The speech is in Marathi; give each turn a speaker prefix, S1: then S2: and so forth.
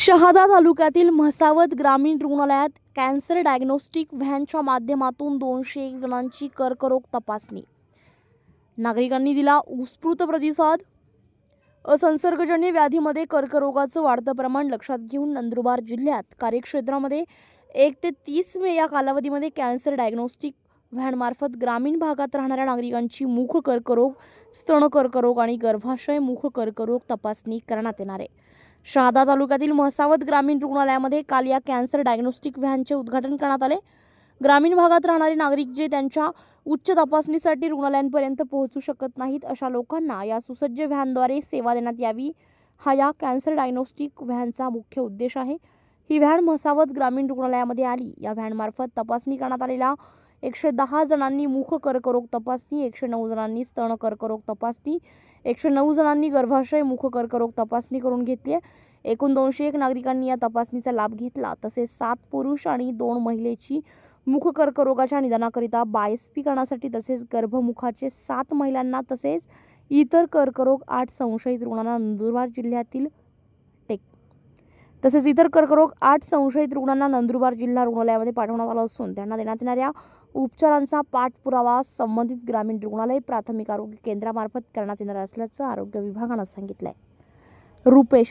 S1: शहादा तालुक्यातील म्हसावत ग्रामीण रुग्णालयात कॅन्सर डायग्नोस्टिक व्हॅनच्या माध्यमातून दोनशे एक जणांची कर्करोग तपासणी. नागरिकांनी दिला उत्स्फूर्त प्रतिसाद. असंसर्गजन्य व्याधीमध्ये कर्करोगाचं वाढतं प्रमाण लक्षात घेऊन नंदुरबार जिल्ह्यात कार्यक्षेत्रामध्ये एक ते तीस मे या कालावधीमध्ये कॅन्सर डायग्नोस्टिक व्हॅनमार्फत ग्रामीण भागात राहणाऱ्या नागरिकांची मुख कर्करोग स्तन कर्करोग आणि गर्भाशय मुख कर्करोग तपासणी करण्यात येणार आहे. शहादा तालुक्यातील म्हसावत ग्रामीण रुग्णालयामध्ये काल या कॅन्सर डायग्नोस्टिक व्हॅनचे उद्घाटन करण्यात आले. ग्रामीण भागात राहणारे नागरिक जे त्यांच्या उच्च तपासणीसाठी रुग्णालयांपर्यंत पोहोचू शकत नाहीत अशा लोकांना या सुसज्ज व्हॅनद्वारे सेवा देण्यात यावी. हा या कॅन्सर डायग्नोस्टिक व्हॅनचा मुख्य उद्देश आहे. ही व्हॅन म्हसावत ग्रामीण रुग्णालयामध्ये आली. या व्हॅनमार्फत तपासणी करण्यात आलेल्या एकशे दहा जणांनी मुख कर्करोग तपासणी एकशे नऊ जणांनी स्तन कर्करोग तपासणी एकशे नऊ जणांनी गर्भाशय मुख कर्करोग तपासणी करून घेतली आहे. एकूण दोनशे एक नागरिकांनी या तपासणीचा लाभ घेतला. तसेच सात पुरुष आणि दोन महिलेची मुख कर्करोगाच्या निदानाकरिता बायस्पी करण्यासाठी तसेच गर्भमुखाचे सात महिलांना तसेच इतर कर्करोग आठ संशयित रुग्णांना नंदुरबार जिल्ह्यातील टेक तसेच इतर कर्करोग आठ संशयित रुग्णांना नंदुरबार जिल्हा रुग्णालयामध्ये पाठवण्यात आलं असून त्यांना देण्यात येणाऱ्या उपचारांचा पाठपुरावा संबंधित ग्रामीण रुग्णालय प्राथमिक आरोग्य केंद्रामार्फत करण्यात येणार असल्याचं आरोग्य विभागानं सांगितलं आहे रुपेश